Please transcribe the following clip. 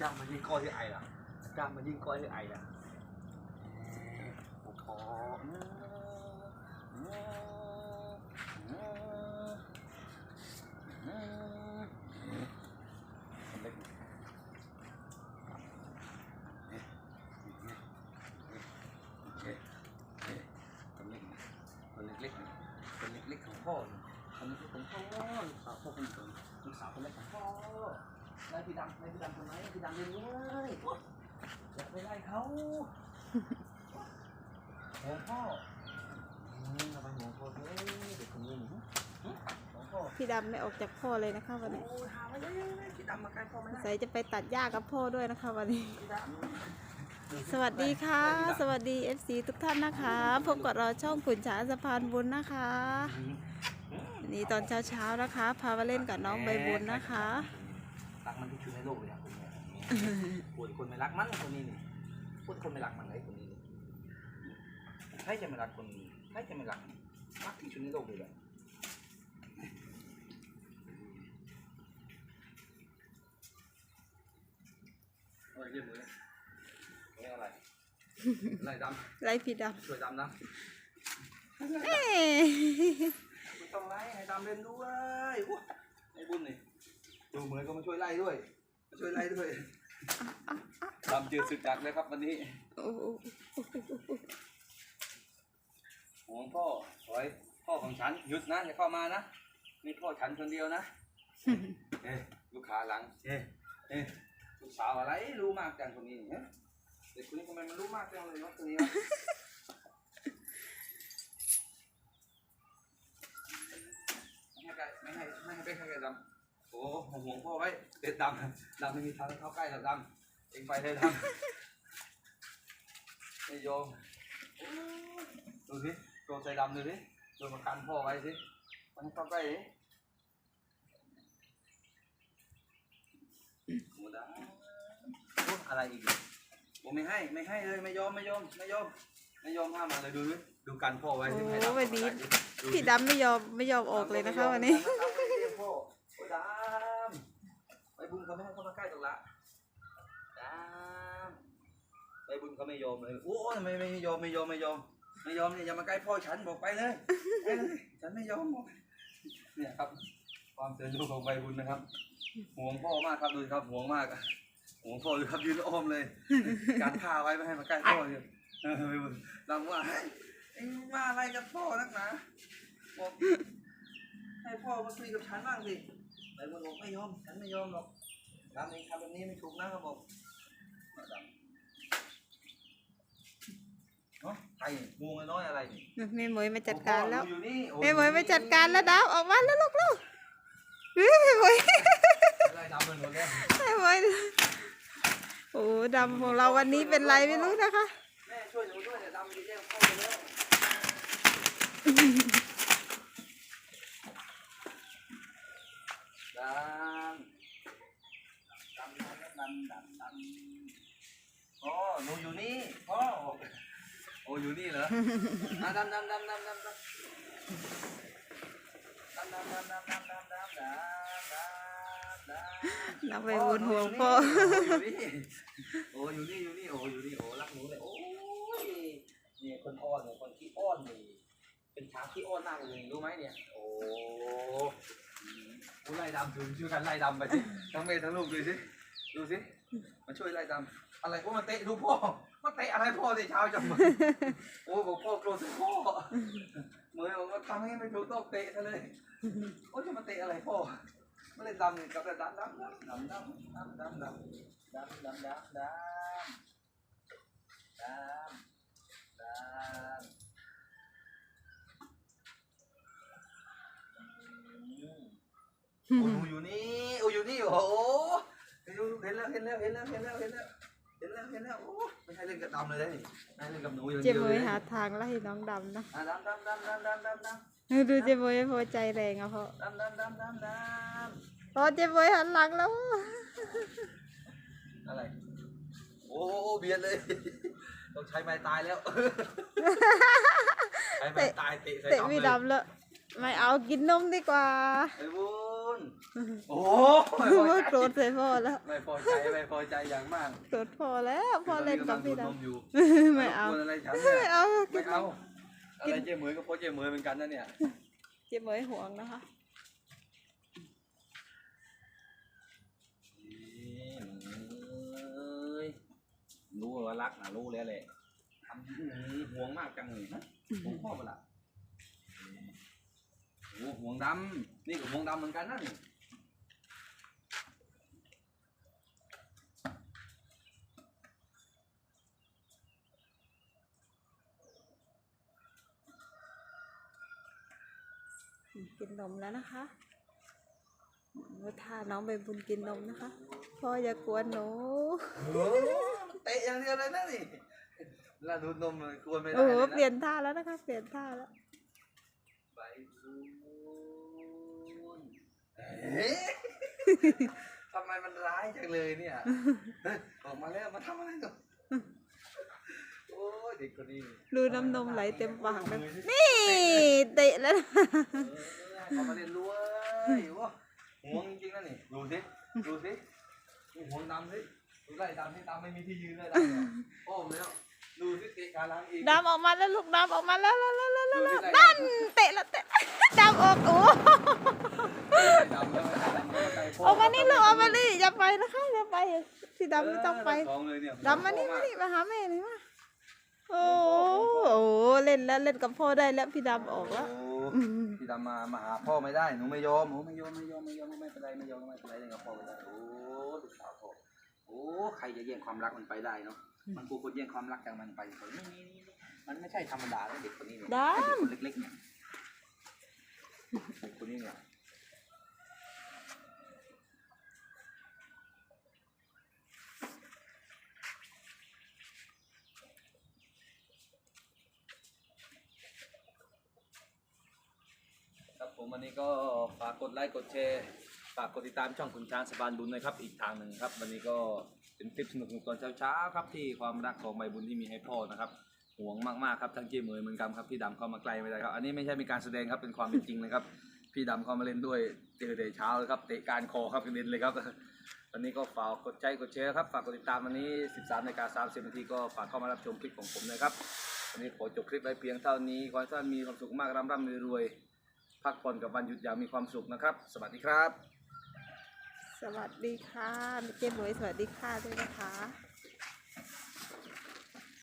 จ้างมายิงก้อยที่ไอล่ะจ้างมายิงก้อยที่ไอล่ะโอ้โหเล็กเอ๊ะเอ๊ะเอ๊ะเอ๊ะตัวเล็กเล็กๆตัวเล็กของพ่อตัวเล็กๆของพ่อลูกสาวพ่อคนเดียวลูกสาวคนเล็กของพ่อ ไล่พี่ดำไล่พี่ดำทำไมพี่ดำเรียนเลยอย่าไปไล่เขาหัวพ่ออืมทำไมหัวพ่อเฮ้ยเด็กคนนี้หนิหัวพ่อพี่ดำไม่ออกจากพ่อเลยนะคะวันนี้โอ้ยหาไม่ได้พี่ดำมาใกล้พ่อไม่ได้ใส่จะไปตัดหญ้ากับพ่อด้วยนะคะวันนี้ พี่ดำ สวัสดีค่ะ สวัสดี FC ทุกท่านนะคะ พบกับเราช่องขุนช้างสะพานบุญนะคะวันนี้ตอนเช้าๆนะคะ พามาเล่นกับน้องใบบุญนะคะ รักมันที่ชุดในโลกเลยอะคนเนี้ยพูดคนไม่รักมันคนนี้นี่พูดคนไม่รักมันเลยคนนี้นี่ใครจะไม่รักคนนี้ใครจะไม่รักรักที่ชุดในโลกเลยแหละโอ้ยเยี่ยมเลยนี่อะไรอะไรดไล่พี่ดำช่วยดำนะำเอ๊ะไม่ต้องไล่ให้ดำเล่นด้วยอู้ไอ้บุญนี่ ดูเหมือนก็มาช่วยไล่ด้วยมาช่วยไล่ด้วยดำเจอสึกจักเลยครับวันนี้โอ้โหห่วงพ่อถอยพ่อของฉันหยุดนะอย่าเข้ามานะนี่พ่อฉันคนเดียวนะเอ้ยลูกค้าหลังเอ้ยเอ้ยลูกสาวอะไรรู้มากจังคนนี้เนี่ยเด็กคนนี้ทำไมมันรู้มากจังเลยวะคนนี้วะ ไม่ให้ใกล้ไม่ให้ไม่ให้ไปใกล้ดำโอ้ห่วงพ่อไว้เด็ดดำดำไม่มีทางเข้าใกล้หรอกดำเองไปเลยดำไม่ยอมดูสิโดนใจดำดูสิโดนมากันพ่อไว้สิมันให้เข้าใกล้ดิโอ้ดำโอ้อะไรอีกเนี่ยโอ้ไม่ให้ไม่ให้เลยไม่ยอมไม่ยอมไม่ยอมไม่ยอมห้ามมาเลยดูดิดูกันพ่อไว้สิให้ดำเข้าใกล้ดิดูสิพี่ดำไม่ยอมไม่ยอมออกเลยนะคะวันนี้ พ่อโอ้ยดามไปบุญ เขาไม่ให้เข้ามาใกล้ตรงละดามไปบุญเขาไม่ยอมเลยโอ้ยไม่ไม่ไม่ยอมไม่ยอมไม่ยอมไม่ยอมเนี่ยอย่ามาใกล้พ่อฉันบอกไปเลยไปเลยฉันไม่ยอมบอกเนี่ยครับ ความเสียลูกของใบบุญนะครับห่วงพ่อมากครับดูสิครับห่วงมากอะห่วงพ่อเลยครับยืนอ้อมเลยการท่าไว้ไม่ให้มาใกล้พ่อเลยเออใบบุญดำว่าเฮ้ยเอ็งมาอะไรกับพ่อนักหนาบอกให้พ่อมาคุยกับฉันบ้างสิแต่มันบอกไม่ยอมฉันไม่ยอมหรอก ดำเองทำแบบนี้ไม่ถูกนะเขาบอกดำเนาะใครงูน้อยๆอะไรนี่แม่หมวยมาจัดการแล้วโอ้พ่ออยู่นี่โอ้แม่หมวยมาจัดการแล้วดาวออกมาแล้วลูกลูกเฮ้ยแม่หมวยอะไรดำเป็นหมดเลยแม่หมวยโอ้ดำของเราวันนี้เป็นไรไม่รู้นะคะแม่ช่วยหนูด้วยเนี่ยดำจะแย่งพ่อไปแล้ว ดำดำดำดำดำดำนักไปบนห่วงพ่อโอ้อยู่นี่อยู่นี่โอ้อยู่นี่โอ้รักหนูเลยโอ้ยเนี่ยคนอ้อนเนี่ยคนที่อ้อนนี่เป็นช้างที่อ้อนมากเลยรู้ไหมเนี่ยโอ้กูไล่ดำดูช่วยกันไล่ดำไปสิทั้งเมย์ทั้งลูกดูสิดูสิมาช่วยไล่ดำอะไรพวกมันเตะดูพ่อ มาเตะอะไรพ่อเนี่เช้าจังโอ้บอกพ่อโกรธพ่อเหมือนบอกว่าทำให้ไม่ถูกต้องเตะซะเลยโอ้จะมาเตะอะไรพ่อมาเล่นดำเลยกับแต่ดำดำดำดำดำดำดำดำดำดำดำดำดำดำโอ้หอยู่นี่ โอ้อยู่นี่ โอ้โหเห็นแล้วเห็นแล้วเห็นแล้วเห็นแล้วเห็นแล้วเห็นแล้วเห็นแล้วโอ้ ใช่เล่นกับดำเลยนะนี่ไม่เล่นกับหนูอย่างเจเดียวมเลวยยหาทางไล่น้องดำนะอะดำดำดำดำดำดำดำดูเจมวยพอใจแรงอะพ่อดำดำดำดำดำพอเจมวยหันหลังแล้ว อะไร โอ้โหเบียดเลยต้องใช้ไม้ตายแล้วใช้ไม้ตายเตะใส่เตะดำพี่เลยดำแล้วไม่เอากินนมดีกว่าไอ้บุญน โอ้ไม่พอว่าใจโกรธใส่พ่อแล้ว ไม่พอใจไม่พอใจอย่างมากโกรธพ่อแล้วพ่อเล่นกับพี่ดตอนนี้กำลังดูดนมอยู่ำไม่เอารบกวนอะไรฉันไม่เนี่ยเอาไม่เอาอะไรเจ๊เหมยก็เพราะเจ๊เหมยเหมือนกันนะเนี่ยเจ็บเหมยห่วงนะคะรู้ว่ารักนะรู้แล้วแหละทำห่วงมากจังเลยนะห่วงพ่อเปล่าโอ้ห่วงดำนี่ก็ห่วงดำเหมือนกันนะนี่ กินนมแล้วนะคะว่าถ้าน้องใบบุญกินนมนะคะ พ่ออย่ากวนหนูโอ้เตะอย่างเดียวเลยนะนี่เวลาดูดนมมันกลัวไม่ได้โอ้โหเลยเปลี่นะยนท่าแล้วนะคะ เปลี่ยนท่าแล้วใบบุญเอ๊ะทำไมมันร้ายจังเลยเนี่ยเฮ้ยออกมาแล้วมาทำอะไรกัน โอ้ยเด็กคนนี้ดูน้ำนมไหลเต็มปากเลยนี่เตะแล้วนะเออเขามาเล่นด้วยว้าห่วงจริงๆนะนี่ดูสิดูสินี่ห่วงดำสิดูไล่ดำให้ดำไม่มีที่ยืนเลยดำเนี่ยโอ้มแล้วดูสิเตะขาหลังอีกดำออกมาแล้วลูกดำออกมาแล้วแล้วแล้วแล้วดูแล้วสินั่นเตะแล้วเตะดำออกโอ้ดำแล้วดำแล้วใจพ่ออกมานี่ลูกออกมานี่อย่าไปนะคะอย่าไปพี่ดำไม่ต้องไปท้องเลยเนี่ยดำมานี่มานี่มาหาแม่หน่อยมา โอ้โหเล่นแล้วเล่นกับพ่อได้แล้วพี่ดำออกแล้ว โอ้พี่ดำมามาหาพ่อไม่ได้หนูไม่ยอมหนูไม่ยอมไม่ยอมไม่ยอมไม่เป็นไรไม่ยอมไม่เป็นไรเล่นกับพ่อไม่ได้โอ้ลูกสาวพ่อโอ้ใครจะแย่งความรักมันไปได้เนาะมันกลัวคนแย่งความรักจากมันไปไม่นี่นี่มันไม่ใช่ธรรมดาเลยเด็กคนนี้เนี่ยดำไอ้เด็กคนเล็กๆเนี่ยเด็กคนนี้เนี่ย ผมวันนี้ก็ฝากกดไลค์กดแชร์ฝากกดติดตามช่องคุณช้างสบานบุญนะครับ อีกทางหนึ่งครับ วันนี้ก็เป็นคลิปสนุกๆตอนเช้าๆครับที่ความรักของใบบุญที่มีให้พ่อนะครับห่วงมากๆครับทั้งเจเหมยเหมือนกันครับพี่ดำเข้ามาใกลไม่ได้ครับ อันนี้ไม่ใช่มีการแสดงครับเป็นความเป็นจริงเลยครับ พี่ดำเข้ามาเล่นด้วยเจอแต่เช้าเลยครับเตะการคอครับกระเด็นเลยครับ วันนี้ก็ฝากกดใจกดแชร์ครับฝากกดติดตามวันนี้ 13นาฬิกา30นาทีก็ฝากเข้ามารับชมคลิปของผมนะครับวันนี้ขอจบคลิปไว้เพียงเท่านี้ขอให้ท่านมีความสุขมากร่ำร่ำรวยๆ พักผ่อนกับวันหยุดอย่างมีความสุขนะครับ สวัสดีครับ สวัสดีค่ะเจ๊หมวยสวัสดีค่ะด้วยนะคะ